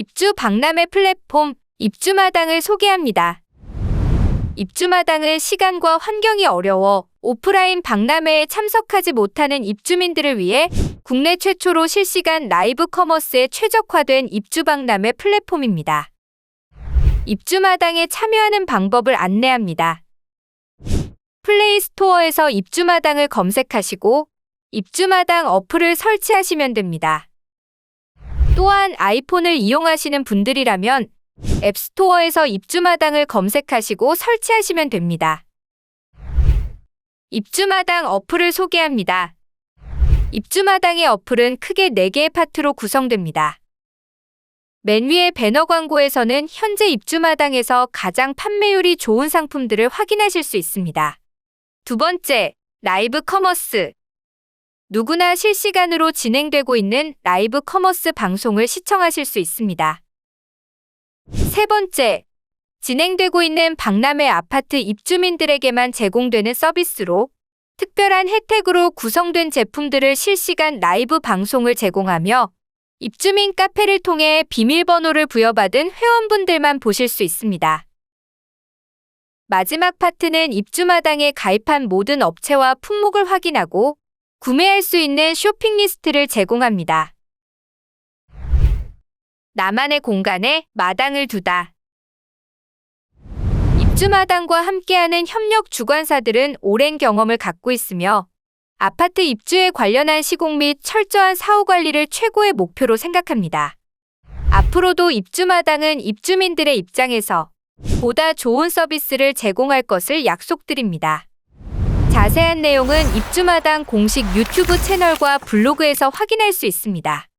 입주 박람회 플랫폼 입주마당을 소개합니다. 입주마당은 시간과 환경이 어려워 오프라인 박람회에 참석하지 못하는 입주민들을 위해 국내 최초로 실시간 라이브 커머스에 최적화된 입주 박람회 플랫폼입니다. 입주마당에 참여하는 방법을 안내합니다. 플레이 스토어에서 입주마당을 검색하시고 입주마당 어플을 설치하시면 됩니다. 또한 아이폰을 이용하시는 분들이라면 앱스토어에서 입주마당을 검색하시고 설치하시면 됩니다. 입주마당 어플을 소개합니다. 입주마당의 어플은 크게 4개의 파트로 구성됩니다. 맨 위의 배너 광고에서는 현재 입주마당에서 가장 판매율이 좋은 상품들을 확인하실 수 있습니다. 두 번째, 라이브 커머스. 누구나 실시간으로 진행되고 있는 라이브 커머스 방송을 시청하실 수 있습니다. 세 번째, 진행되고 있는 박람회 아파트 입주민들에게만 제공되는 서비스로 특별한 혜택으로 구성된 제품들을 실시간 라이브 방송을 제공하며 입주민 카페를 통해 비밀번호를 부여받은 회원분들만 보실 수 있습니다. 마지막 파트는 입주마당에 가입한 모든 업체와 품목을 확인하고 구매할 수 있는 쇼핑 리스트를 제공합니다. 나만의 공간에 마당을 두다. 입주마당과 함께하는 협력 주관사들은 오랜 경험을 갖고 있으며 아파트 입주에 관련한 시공 및 철저한 사후 관리를 최고의 목표로 생각합니다. 앞으로도 입주마당은 입주민들의 입장에서 보다 좋은 서비스를 제공할 것을 약속드립니다. 자세한 내용은 입주마당 공식 유튜브 채널과 블로그에서 확인할 수 있습니다.